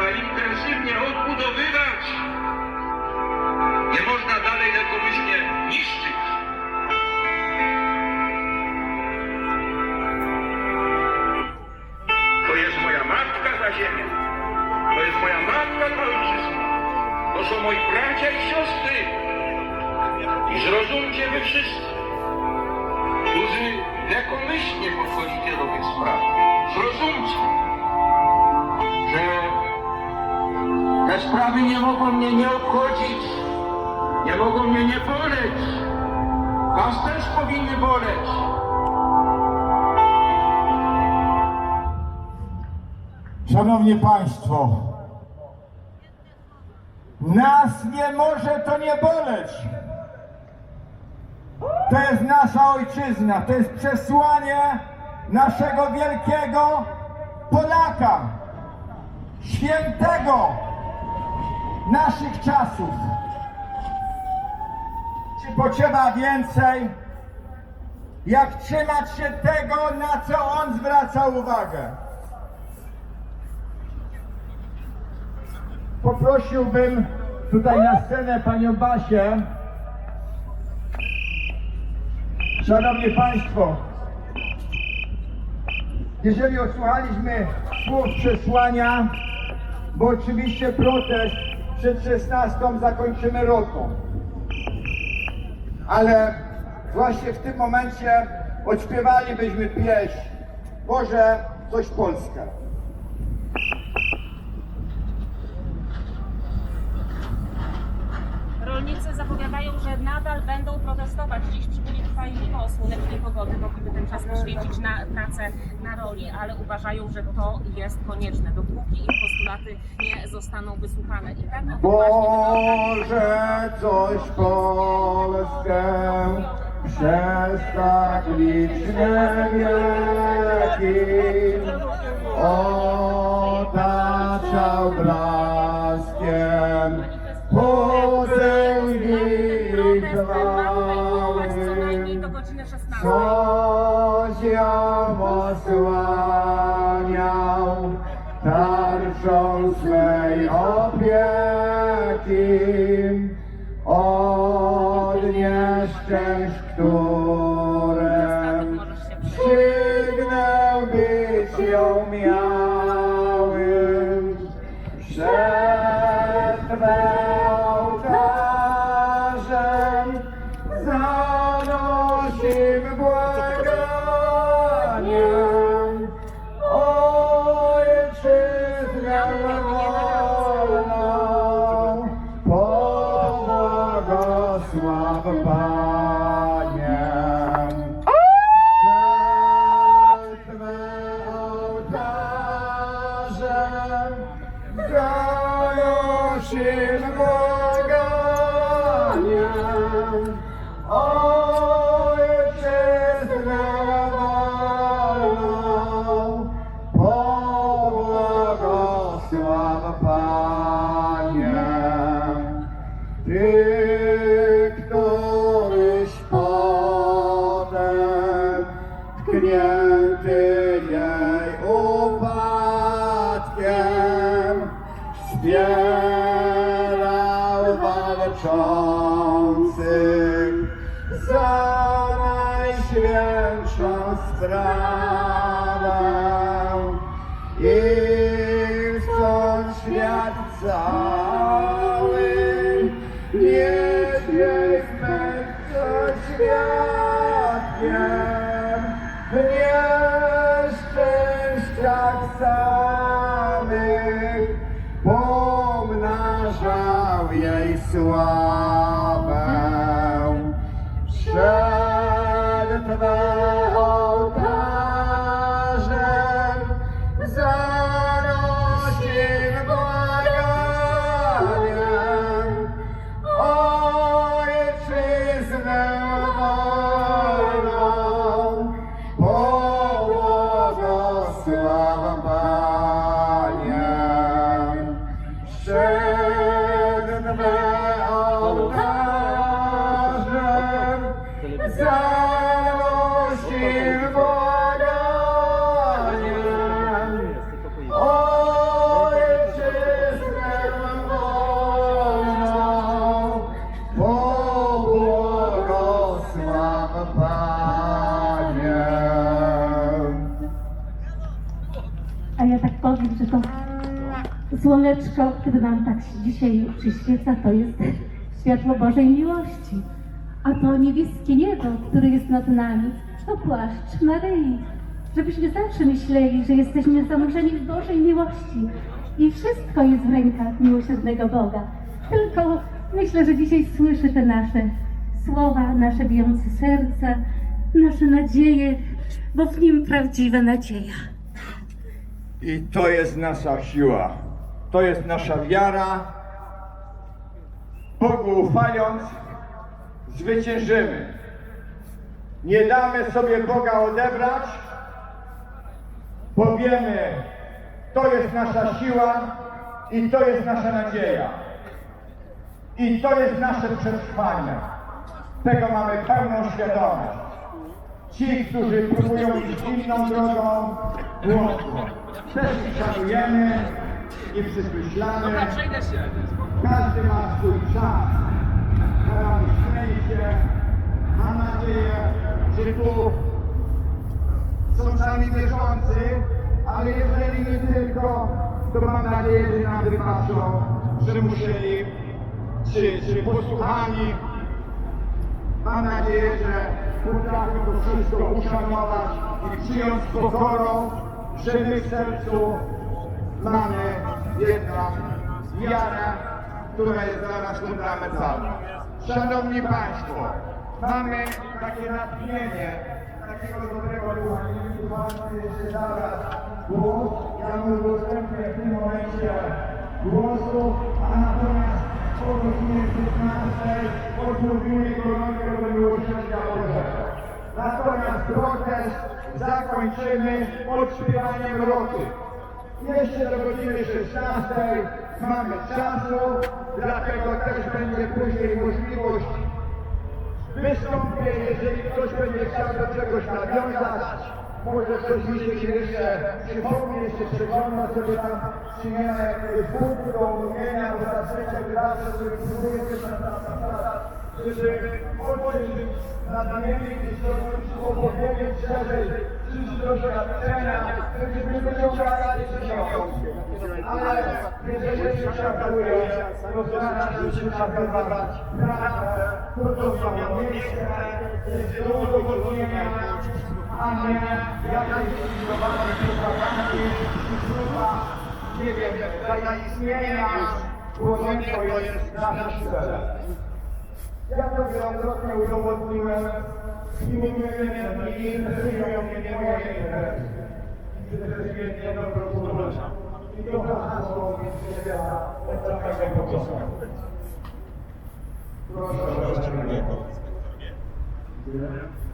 trzeba intensywnie odbudowywać. Nie można dalej lekkomyślnie niszczyć. To jest moja matka ta ziemia. To jest moja matka ta ojczyzna. To są moi bracia i siostry. I zrozumcie wy wszyscy, którzy lekkomyślnie podchodzicie do tych spraw. Zrozumcie, sprawy nie mogą mnie nie obchodzić, nie mogą mnie nie boleć. Was też powinny boleć. Szanowni Państwo, nas nie może to nie boleć. To jest nasza ojczyzna, to jest przesłanie naszego wielkiego Polaka, świętego naszych czasów. Czy potrzeba więcej? Jak trzymać się tego, na co on zwraca uwagę? Poprosiłbym tutaj na scenę panią Basię. Szanowni Państwo, jeżeli odsłuchaliśmy słów przesłania, bo oczywiście protest przed 16 zakończymy rotą. Ale właśnie w tym momencie odśpiewalibyśmy pieśń Boże, coś Polska. Rolnicy zapowiadają, że nadal będą protestować. Dziś przy Guli trwają mimo słonecznej pogody. Mogliby ten czas poświęcić na pracę na roli, ale uważają, że to jest konieczne, dopóki ich postulaty nie zostaną wysłuchane. I tak Boże, coś Polskę przez tak liczne wieki otaczał blaskiem Holy Day, błaganiem Ojczyznę wspierał walczących za najświętszą sprawę 必は。Słoneczko, które nam tak dzisiaj przyświeca, to jest światło Bożej miłości. A to niebieskie niebo, które jest nad nami, to płaszcz Maryi. Żebyśmy zawsze myśleli, że jesteśmy zanurzeni w Bożej miłości i wszystko jest w rękach miłosiernego Boga. Tylko myślę, że dzisiaj słyszy te nasze słowa, nasze bijące serca, nasze nadzieje, bo w nim prawdziwa nadzieja. I to jest nasza siła. To jest nasza wiara. Bogu ufając, zwyciężymy. Nie damy sobie Boga odebrać. Powiemy, to jest nasza siła i to jest nasza nadzieja. I to jest nasze przetrwanie. Tego mamy pełną świadomość. Ci, którzy próbują iść inną drogą, błądzą. Też ich szanujemy i przykreślamy. Każdy ma swój czas. Mamy szczęście. Mam nadzieję, że tu są sami wierzący, ale jeżeli nie tylko, to mam nadzieję, że nam że musieli, czy, czy posłuchani. Mam nadzieję, że potrafią to wszystko uszanować i przyjąć z pokorą, że my w sercu mamy jednak wiarę, która jest dla nas fundamentalna. Szanowni Państwo, mamy takie natchnienie, takiego dobrego ducha, ważne jeszcze zabrać głos. Ja mu w tym momencie głosu, a natomiast godzinie 15 odmówimy do miłosierdzia Bożego. Natomiast protest zakończymy odśpiewaniem roty. Jeszcze do godziny 16 mamy czasu, dlatego też będzie później możliwość wystąpień, jeżeli ktoś będzie chciał do czegoś nawiązać. Może coś mi się jeszcze przypomni, jeszcze przegląda sobie tam, ma jakiegoś punktu do omówienia, bo zazwyczaj zawsze sobie próbuję coś na żeby odpowiedzieć na namiennie, gdzieś to opowiedzieć szerzej, przyjść do doświadczenia, żeby nie wyciągali się książki. Ale jeżeli się szakuje, to zaraz się szakować prawdę, to to samo miejsce, jest do udowodnienia, nie wiem, zaistnienia, to jest nasz cel. Ja to wielokrotnie udowodniłem i mówiłem, że nie interesują mnie moje interesy. Interesuje mnie dobro wspólnota. I to hasło się od samego początku. Proszę o No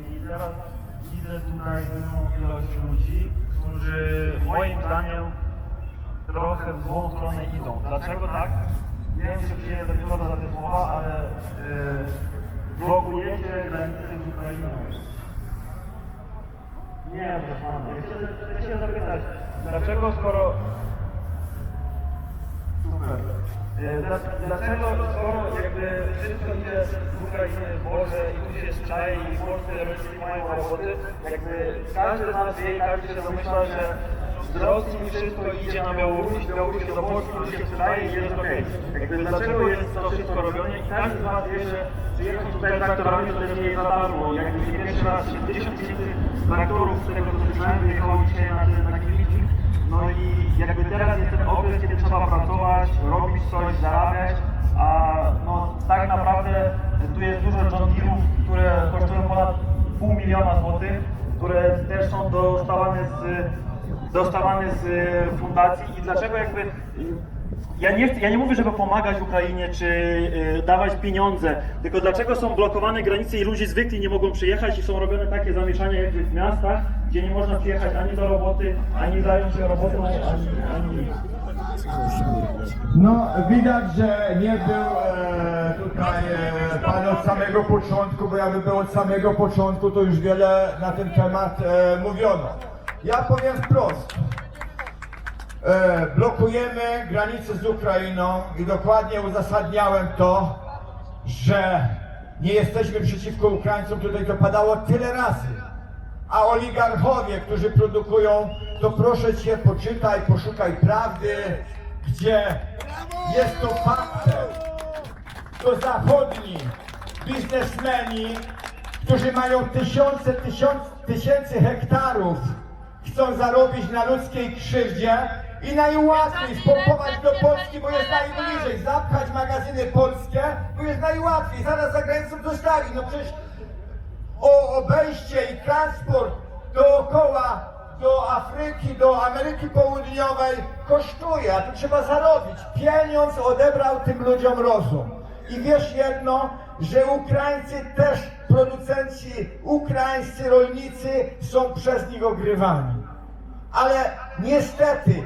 i teraz widzę tutaj dużą ilość ludzi, którzy moim zdaniem trochę w idą. Dlaczego tak? Nie wiem, czy przyjdę do za te słowa, ale yy, blokujecie granice z Ukrainą. Nie, proszę pana, chcę- chciałem zapytać, dlaczego skoro Super. E, dla- Dlaczego, skoro jakby wszystko idzie z Ukrainy Boże i tu się staje i polscy rodzice mają roboty, jakby każdy z nas wie i każdy się domyśla, że z Rosji wszystko idzie na Białoruś, z Białorusi do Polski, tu się sprzedaje i jest okej. Jakby dlaczego jest to wszystko robione i każdy z was wie, że przyjechać tutaj traktorami to też nie jest za darmo. Jakby pierwszy raz 70 tysięcy traktorów, z tego co słyszałem, wyjechało dzisiaj na ten taki. No i jakby teraz jest ten okres, kiedy trzeba pracować, robić coś, zarabiać, a no tak naprawdę tu jest dużo John Deere'ów, które kosztują ponad pół miliona złotych, które też są dostawane z, dostawane z e, fundacji i dlaczego jakby ja nie, ja nie mówię, żeby pomagać Ukrainie czy y, dawać pieniądze, tylko dlaczego są blokowane granice i ludzie zwykli nie mogą przyjechać i są robione takie zamieszania jakby w miastach, gdzie nie można przyjechać ani do roboty, ani zająć się robotą, ani, ani. No, widać, że nie był e, tutaj e, pan od samego początku, bo jakby był od samego początku, to już wiele na ten temat e, mówiono. Ja powiem wprost. e, blokujemy granicę z Ukrainą i dokładnie uzasadniałem to, że nie jesteśmy przeciwko Ukraińcom, tutaj to padało tyle razy. A oligarchowie, którzy produkują, to proszę Cię, poczytaj, poszukaj prawdy, gdzie jest to faktem. To zachodni biznesmeni, którzy mają tysiące, tysiąc, tysięcy hektarów, chcą zarobić na ludzkiej krzywdzie i najłatwiej spompować do Polski, bo jest najbliżej, zapchać magazyny polskie, bo jest najłatwiej, zaraz za granicą dostawi. No przecież o obejście i transport dookoła do Afryki, do Ameryki Południowej kosztuje, a tu trzeba zarobić. Pieniądz odebrał tym ludziom rozum. I wiesz jedno, że Ukraińcy też, producenci ukraińscy, rolnicy są przez nich ogrywani. Ale niestety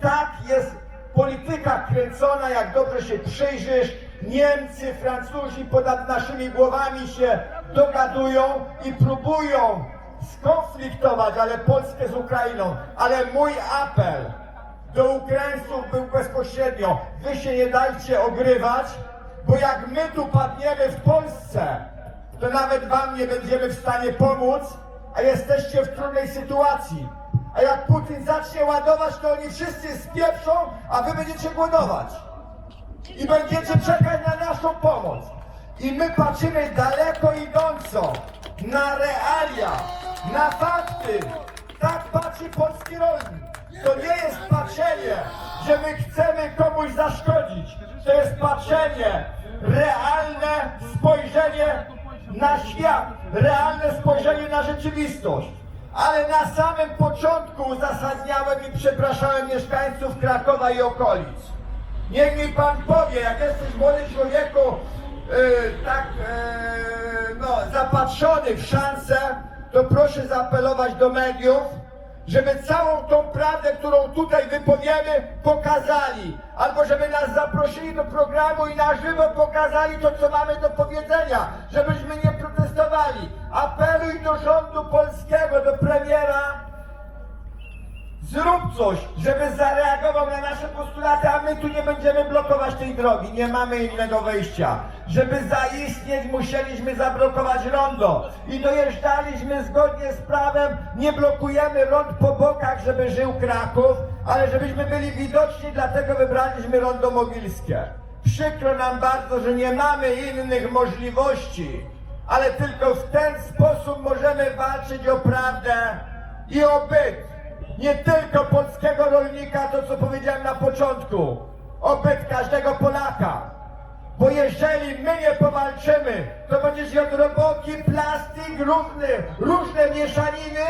tak jest polityka kręcona, jak dobrze się przyjrzysz. Niemcy, Francuzi ponad naszymi głowami się dogadują i próbują skonfliktować, ale Polskę z Ukrainą. Ale mój apel do Ukraińców był bezpośrednio. Wy się nie dajcie ogrywać, bo jak my tu padniemy w Polsce, to nawet wam nie będziemy w stanie pomóc, a jesteście w trudnej sytuacji. A jak Putin zacznie ładować, to oni wszyscy spieprzą, a wy będziecie głodować. I będziecie czekać na naszą pomoc. I my patrzymy daleko idąco na realia, na fakty. Tak patrzy polski rolnik. To nie jest patrzenie, że my chcemy komuś zaszkodzić. To jest patrzenie, realne spojrzenie na świat, realne spojrzenie na rzeczywistość. Ale na samym początku uzasadniałem i przepraszałem mieszkańców Krakowa i okolic. Niech mi pan powie, jak jesteś młody człowieku, yy, tak yy, no, zapatrzony w szansę, to proszę zaapelować do mediów, żeby całą tą prawdę, którą tutaj wypowiemy, pokazali. Albo żeby nas zaprosili do programu i na żywo pokazali to, co mamy do powiedzenia, żebyśmy nie protestowali. Apeluj do rządu polskiego, do premiera, Zrób coś, żeby zareagował na nasze postulaty, a my tu nie będziemy blokować tej drogi. Nie mamy innego wyjścia. Żeby zaistnieć, musieliśmy zablokować rondo. I dojeżdżaliśmy zgodnie z prawem. Nie blokujemy rond po bokach, żeby żył Kraków, ale żebyśmy byli widoczni, dlatego wybraliśmy rondo mogilskie. Przykro nam bardzo, że nie mamy innych możliwości, ale tylko w ten sposób możemy walczyć o prawdę i o byt nie tylko polskiego rolnika, to co powiedziałem na początku, o byt każdego Polaka. Bo jeżeli my nie powalczymy, to będziesz jadł roboki, plastik, różne, różne mieszaniny,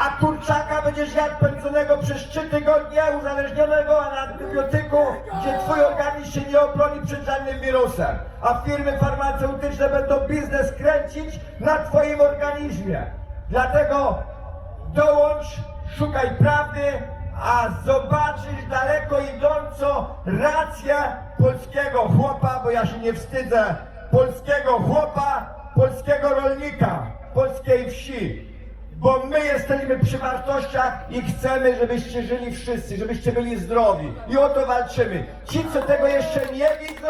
a kurczaka będziesz jadł pędzonego przez trzy tygodnie, uzależnionego antybiotyku, gdzie twój organizm się nie obroni przed żadnym wirusem. A firmy farmaceutyczne będą biznes kręcić na twoim organizmie. Dlatego dołącz, szukaj prawdy, a zobaczysz daleko idąco rację polskiego chłopa, bo ja się nie wstydzę, polskiego chłopa, polskiego rolnika, polskiej wsi. Bo my jesteśmy przy wartościach i chcemy, żebyście żyli wszyscy, żebyście byli zdrowi. I o to walczymy. Ci, co tego jeszcze nie widzą,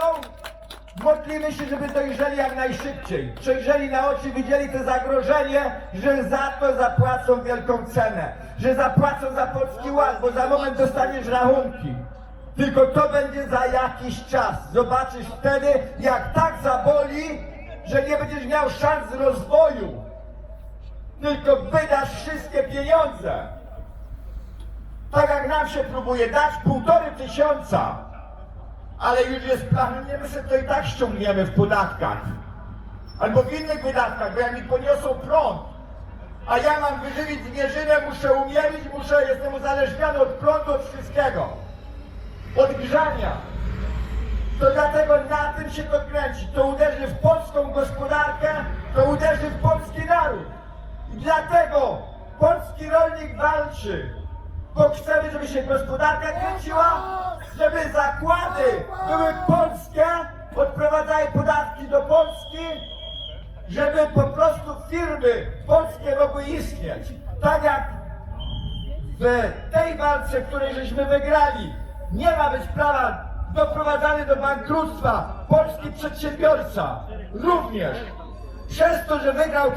Modlimy się, żeby dojrzeli jak najszybciej. Przejrzeli na oczy, widzieli to zagrożenie, że za to zapłacą wielką cenę. Że zapłacą za polski ład, bo za moment dostaniesz rachunki. Tylko to będzie za jakiś czas. Zobaczysz wtedy, jak tak zaboli, że nie będziesz miał szans rozwoju. Tylko wydasz wszystkie pieniądze. Tak jak nam się próbuje dać półtory tysiąca ale już jest plan, nie my sobie to i tak ściągniemy w podatkach. Albo w innych wydatkach, bo jak mi poniosą prąd, a ja mam wyżywić zwierzynę, muszę umielić, muszę, jestem uzależniony od prądu, od wszystkiego. Od grzania. To dlatego na tym się to kręci. To uderzy w polską gospodarkę, to uderzy w polski naród. Dlatego polski rolnik walczy, bo chcemy, żeby się gospodarka kręciła, żeby zakłady były polskie, odprowadzały podatki do Polski, żeby po prostu firmy polskie mogły istnieć. Tak jak w tej walce, której żeśmy wygrali, nie ma być prawa doprowadzany do bankructwa polski przedsiębiorca. Również przez to, że wygrał